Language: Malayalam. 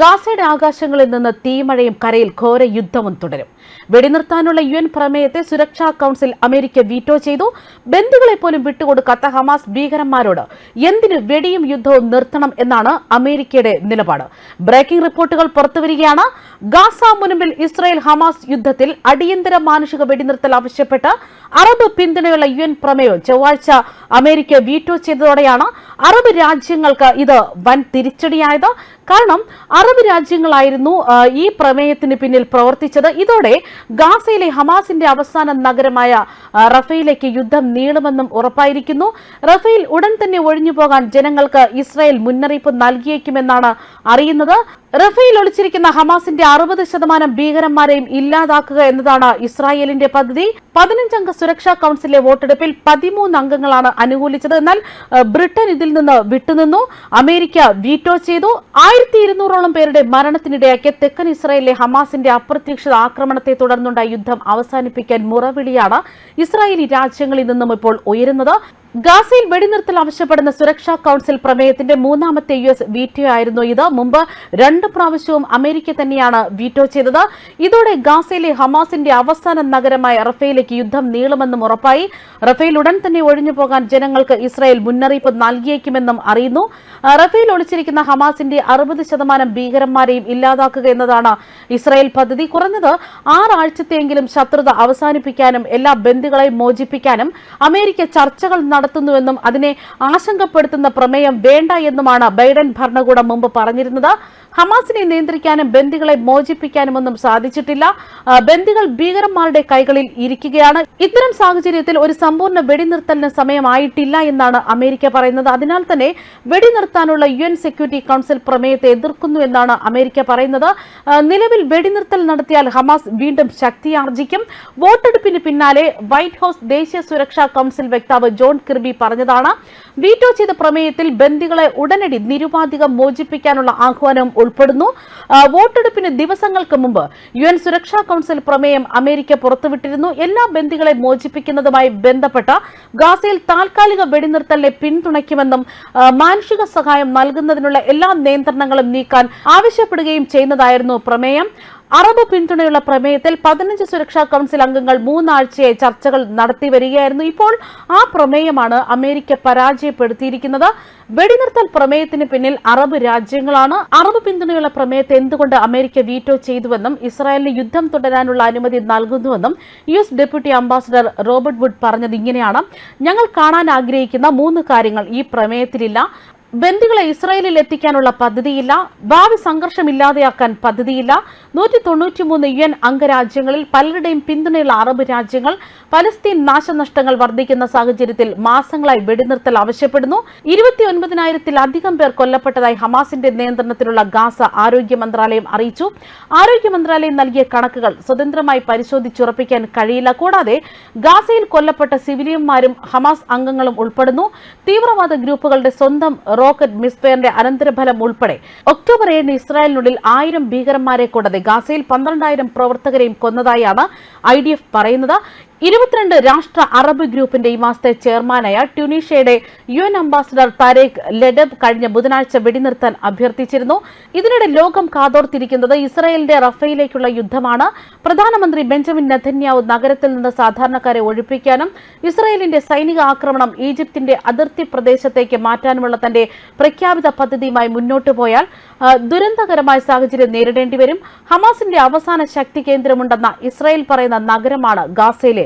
ഗാസയുടെ ആകാശങ്ങളിൽ നിന്ന് തീമഴയും കരയിൽ ഘോര യുദ്ധവും തുടരും. വെടിനിർത്താനുള്ള യു എൻ പ്രമേയത്തെ സുരക്ഷാ കൌൺസിൽ അമേരിക്ക വീറ്റോ ചെയ്തു. ബന്ധുക്കളെ പോലും വിട്ടുകൊടുക്കാത്ത ഹമാസ് ഭീകരന്മാരോട് എന്തിന് വെടിയും യുദ്ധവും നിർത്തണം എന്നാണ് അമേരിക്കയുടെ നിലപാട്. ബ്രേക്കിംഗ് റിപ്പോർട്ടുകൾ പുറത്തുവരികയാണ്. ഗാസ മുൻപിൽ ഇസ്രായേൽ ഹമാസ് യുദ്ധത്തിൽ അടിയന്തര മാനുഷിക വെടിനിർത്തൽ ആവശ്യപ്പെട്ട് അറബ് പിന്തുണയുള്ള യു എൻ പ്രമേയം ചൊവ്വാഴ്ച അമേരിക്ക വീറ്റോ ചെയ്തതോടെയാണ് അറബ് രാജ്യങ്ങൾക്ക് ഇത് വൻ തിരിച്ചടിയായത്. കാരണം അറബ് രാജ്യങ്ങളായിരുന്നു ഈ പ്രമേയത്തിന് പിന്നിൽ പ്രവർത്തിച്ചത്. ഇതോടെ ഗാസയിലെ ഹമാസിന്റെ അവസാന നഗരമായ റഫയിലേക്ക് യുദ്ധം നീളുമെന്നും ഉറപ്പായിരിക്കുന്നു. റഫയിൽ ഉടൻ തന്നെ ഒഴിഞ്ഞു പോകാൻ ജനങ്ങൾക്ക് ഇസ്രായേൽ മുന്നറിയിപ്പ് നൽകിയേക്കുമെന്നാണ് അറിയുന്നത്. റഫയിൽ ഒളിച്ചിരിക്കുന്ന ഹമാസിന്റെ അറുപത് ശതമാനം ഭീകരന്മാരെയും ഇല്ലാതാക്കുക എന്നതാണ് ഇസ്രായേലിന്റെ പദ്ധതി. പതിനഞ്ചംഗ സുരക്ഷാ കൌൺസിലിലെ വോട്ടെടുപ്പിൽ പതിമൂന്ന് അംഗങ്ങളാണ് അനുകൂലിച്ചത്. എന്നാൽ ബ്രിട്ടൻ ഇതിൽ നിന്ന് വിട്ടുനിന്നു. അമേരിക്ക വീറ്റോ ചെയ്തു. ആയിരത്തി ഇരുന്നൂറോളം പേരുടെ മരണത്തിനിടയാക്കിയ തെക്കൻ ഇസ്രായേലിലെ ഹമാസിന്റെ അപ്രതീക്ഷിത ആക്രമണത്തെ തുടർന്നുണ്ടായ യുദ്ധം അവസാനിപ്പിക്കാൻ മുറവിളിയാണ് ഇസ്രായേലി രാജ്യങ്ങളിൽ നിന്നും ഇപ്പോൾ ഉയരുന്നത്. ഗാസയിൽ വെടിനിർത്തൽ ആവശ്യപ്പെടുന്ന സുരക്ഷാ കൌൺസിൽ പ്രമേയത്തിന്റെ മൂന്നാമത്തെ യു എസ് വീറ്റോ ആയിരുന്നു ഇത്. മുമ്പ് രണ്ട് പ്രാവശ്യവും അമേരിക്ക തന്നെയാണ് വീറ്റോ ചെയ്തത്. ഇതോടെ ഗാസയിലെ ഹമാസിന്റെ അവസാന നഗരമായ റഫേലേക്ക് യുദ്ധം നീളുമെന്നും ഉറപ്പായി. റഫേൽ ഉടൻ തന്നെ ഒഴിഞ്ഞു പോകാൻ ജനങ്ങൾക്ക് ഇസ്രായേൽ മുന്നറിയിപ്പ് നൽകിയേക്കുമെന്നും അറിയുന്നു. റഫേൽ ഒളിച്ചിരിക്കുന്ന ഹമാസിന്റെ അറുപത് ശതമാനം ഭീകരന്മാരെയും ഇല്ലാതാക്കുക എന്നതാണ് ഇസ്രായേൽ പദ്ധതി. കുറഞ്ഞത് ആറാഴ്ചത്തെയെങ്കിലും ശത്രുത അവസാനിപ്പിക്കാനും എല്ലാ ബന്ധുക്കളെയും മോചിപ്പിക്കാനും അമേരിക്ക ചർച്ചകൾ നടത്തുന്നുവെന്നും അതിനെ ആശങ്കപ്പെടുത്തുന്ന പ്രമേയം വേണ്ട എന്നുമാണ് ബൈഡൻ ഭരണകൂടം മുമ്പ് പറഞ്ഞിരുന്നത്. ഹമാസിനെ നിയന്ത്രിക്കാനും ബന്ദികളെ മോചിപ്പിക്കാനുമൊന്നും സാധിച്ചിട്ടില്ല. ബന്ദികൾ ഭീകരന്മാരുടെ കൈകളിൽ ഇരിക്കുകയാണ്. ഇത്തരം സാഹചര്യത്തിൽ ഒരു സമ്പൂർണ വെടിനിർത്തലിന് സമയമായിട്ടില്ല എന്നാണ് അമേരിക്ക പറയുന്നത്. അതിനാൽ തന്നെ വെടിനിർത്താനുള്ള യു എൻ സെക്യൂരിറ്റി കൌൺസിൽ പ്രമേയത്തെ എതിർക്കുന്നു എന്നാണ് അമേരിക്ക പറയുന്നത്. നിലവിൽ വെടിനിർത്തൽ നടത്തിയാൽ ഹമാസ് വീണ്ടും ശക്തിയാർജിക്കും വോട്ടെടുപ്പിന് പിന്നാലെ വൈറ്റ് ഹൌസ് ദേശീയ സുരക്ഷാ കൌൺസിൽ വക്താവ് ജോൺ കിർബി പറഞ്ഞതാണ്. വീറ്റോ ചെയ്ത പ്രമേയത്തിൽ ബന്ദികളെ ഉടനടി നിരുപാധികം മോചിപ്പിക്കാനുള്ള ആഹ്വാനം ഉൾപ്പെടുന്നു. വോട്ടെടുപ്പിന് ദിവസങ്ങൾക്ക് മുമ്പ് യു എൻ സുരക്ഷാ കൌൺസിൽ പ്രമേയം അമേരിക്ക പുറത്തുവിട്ടിരുന്നു. എല്ലാ ബന്ദികളെ മോചിപ്പിക്കുന്നതുമായി ബന്ധപ്പെട്ട ഗാസയിൽ താൽക്കാലിക വെടിനിർത്തലിനെ പിന്തുണയ്ക്കുമെന്നും മാനുഷിക സഹായം നൽകുന്നതിനുള്ള എല്ലാ നിയന്ത്രണങ്ങളും നീക്കാൻ ആവശ്യപ്പെടുകയും ചെയ്യുന്നതായിരുന്നു പ്രമേയം. അറബ് പിന്തുണയുള്ള പ്രമേയത്തിൽ പതിനഞ്ച് സുരക്ഷാ കൌൺസിൽ അംഗങ്ങൾ മൂന്നാഴ്ചയായി ചർച്ചകൾ നടത്തി വരികയായിരുന്നു. ഇപ്പോൾ ആ പ്രമേയമാണ് അമേരിക്ക പരാജയപ്പെടുത്തിയിരിക്കുന്നത്. വെടിനിർത്തൽ പ്രമേയത്തിന് പിന്നിൽ അറബ് രാജ്യങ്ങളാണ്. അറബ് പിന്തുണയുള്ള പ്രമേയത്തെ എന്തുകൊണ്ട് അമേരിക്ക വീറ്റോ ചെയ്തുവെന്നും ഇസ്രായേലിന് യുദ്ധം തുടരാനുള്ള അനുമതി നൽകുന്നുവെന്നും U S deputy ambassador Robert Wood പറഞ്ഞത് ഇങ്ങനെയാണ്. ഞങ്ങൾ കാണാൻ ആഗ്രഹിക്കുന്ന മൂന്ന് കാര്യങ്ങൾ ഈ പ്രമേയത്തിലില്ല. ബന്ദികളെ ഇസ്രായേലിൽ എത്തിക്കാനുള്ള പദ്ധതിയില്ല ഭാവി സംഘർഷമില്ലാതെയാക്കാൻ പദ്ധതിയില്ല. നൂറ്റി തൊണ്ണൂറ്റിമൂന്ന് യു എൻ അംഗരാജ്യങ്ങളിൽ പലരുടെയും പിന്തുണയുള്ള അറബ് രാജ്യങ്ങൾ പലസ്തീൻ നാശനഷ്ടങ്ങൾ വർദ്ധിക്കുന്ന സാഹചര്യത്തിൽ മാസങ്ങളായി വെടിനിർത്തൽ ആവശ്യപ്പെടുന്നു. ഇരുപത്തിയൊൻപതിനായിരത്തിലധികം പേർ കൊല്ലപ്പെട്ടതായി ഹമാസിന്റെ നിയന്ത്രണത്തിലുള്ള ഗാസ ആരോഗ്യ മന്ത്രാലയം അറിയിച്ചു. ആരോഗ്യ മന്ത്രാലയം നൽകിയ കണക്കുകൾ സ്വതന്ത്രമായി പരിശോധിച്ചുറപ്പിക്കാൻ കഴിയില്ല. കൂടാതെ ഗാസയിൽ കൊല്ലപ്പെട്ട സിവിലിയന്മാരും ഹമാസ് അംഗങ്ങളും ഉൾപ്പെടുന്നു. തീവ്രവാദ ഗ്രൂപ്പുകളുടെ സ്വന്തം റോക്കറ്റ് മിസ്ഫയറിന്റെ അനന്തരഫലം ഉൾപ്പെടെ ഒക്ടോബർ ഏഴിന് ഇസ്രായേലിനുള്ളിൽ ആയിരം ഭീകരന്മാരെ കൂടാതെ ഗാസയിൽ പന്ത്രണ്ടായിരം പ്രവർത്തകരെയും കൊന്നതായാണ് ഐ ഡി എഫ് പറയുന്നത്. ഇരുപത്തിരണ്ട് രാഷ്ട്ര അറബ് ഗ്രൂപ്പിന്റെ ഈ മാസത്തെ ചെയർമാനായ ട്യൂണീഷ്യയുടെ U N ambassador Tarek Ladeb കഴിഞ്ഞ ബുധനാഴ്ച വെടിനിർത്താൻ അഭ്യർത്ഥിച്ചിരുന്നു. ഇതിനിടെ ലോകം കാതോർത്തിരിക്കുന്നത് ഇസ്രായേലിന്റെ റഫയിലേക്കുള്ള യുദ്ധമാണ്. പ്രധാനമന്ത്രി ബെഞ്ചമിൻ നെതന്യാവു നഗരത്തിൽ നിന്ന് സാധാരണക്കാരെ ഒഴിപ്പിക്കാനും ഇസ്രായേലിന്റെ സൈനിക ആക്രമണം ഈജിപ്തിന്റെ അതിർത്തി പ്രദേശത്തേക്ക് മാറ്റാനുമുള്ള തന്റെ പ്രഖ്യാപിത പദ്ധതിയുമായി മുന്നോട്ടു പോയാൽ ദുരന്തകരമായ സാഹചര്യം നേരിടേണ്ടിവരും ഹമാസിന്റെ അവസാന ശക്തി കേന്ദ്രമുണ്ടെന്ന ഇസ്രായേൽ പറയുന്ന നഗരമാണ് ഗാസയിലെ